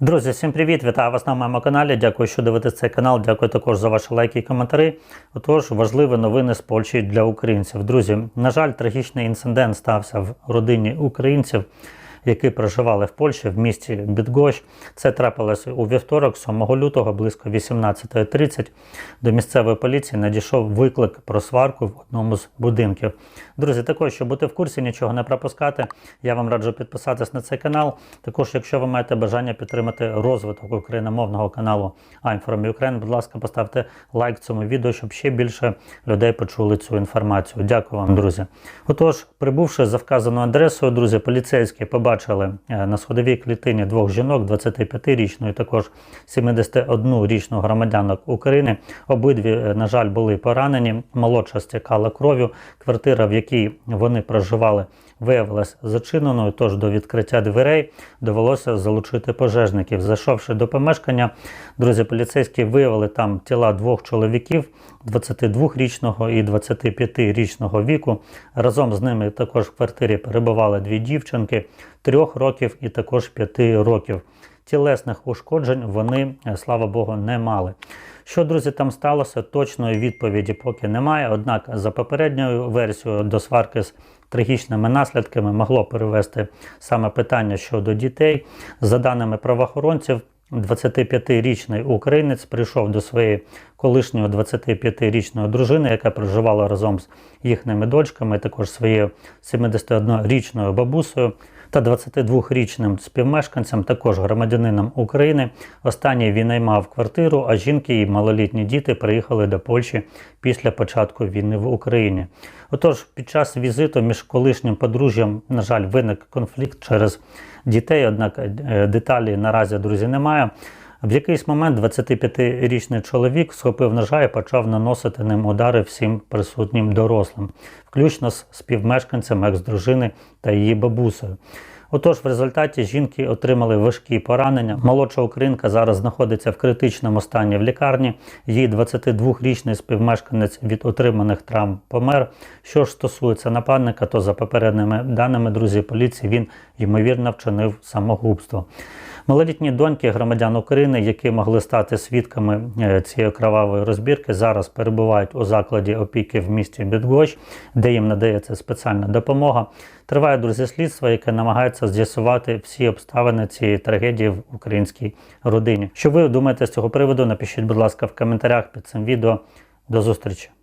Друзі, всім привіт! Вітаю вас на моєму каналі. Дякую, що дивитесь цей канал. Дякую також за ваші лайки і коментарі. Отож, важливі новини з Польщі для українців. Друзі, на жаль, трагічний інцидент стався в родині українців, які проживали в Польщі в місті Бідгощ. Це трапилося у вівторок, 7 лютого, близько 18.30. До місцевої поліції надійшов виклик про сварку в одному з будинків. Друзі, також, щоб бути в курсі, нічого не пропускати, я вам раджу підписатись на цей канал. Також, якщо ви маєте бажання підтримати розвиток україномовного каналу I'm from Ukraine, будь ласка, поставте лайк цьому відео, щоб ще більше людей почули цю інформацію. Дякую вам, друзі. Отож, прибувши за вказаною адресою, друзі, поліцейські побачили е, на сходовій клітині двох жінок, 25-річну і також 71-річну громадянок України. Обидві, е, на жаль, були поранені. Молодша стікала кров'ю. Квартира, в якій вони проживали, виявилась зачиненою. Тож до відкриття дверей довелося залучити пожежників. Зайшовши до помешкання, друзі, поліцейські виявили там тіла двох чоловіків 22-річного і 25-річного віку. Разом з ними також в квартирі перебували дві дівчинки трьох років і також п'яти років. Тілесних ушкоджень вони, е, слава Богу, не мали. Що, друзі, там сталося, точної відповіді поки немає. Однак, за попередньою версією до сварки з трагічними наслідками могло перевести саме питання щодо дітей. За даними правоохоронців, 25-річний українець прийшов до своєї колишньої 25-річної дружини, яка проживала разом з їхніми дочками, також своєю 71-річною бабусею та 22-річним співмешканцем, також громадянином України. Останній він наймав квартиру, а жінки і малолітні діти приїхали до Польщі після початку війни в Україні. Отож, під час візиту між колишнім подружжям, на жаль, виник конфлікт через дітей, однак е, деталі наразі, друзі, немає. В якийсь момент 25-річний чоловік схопив ножа і почав наносити ним удари всім присутнім дорослим, включно з співмешканцем екс-дружини та її бабусею. Отож, в результаті жінки отримали важкі поранення. Молодша українка зараз знаходиться в критичному стані в лікарні. Її 22-річний співмешканець від отриманих травм помер. Що ж стосується нападника, то за попередніми даними друзі поліції він ймовірно вчинив самогубство. Малолітні доньки громадян України, які могли стати свідками е, цієї кровавої розбірки, зараз перебувають у закладі опіки в місті Бідгощ, де їм надається спеціальна допомога. Триває друзі слідство, яке намагається з'ясувати всі обставини цієї трагедії в українській родині. Що ви думаєте з цього приводу? Напишіть, будь ласка, в коментарях під цим відео. До зустрічі!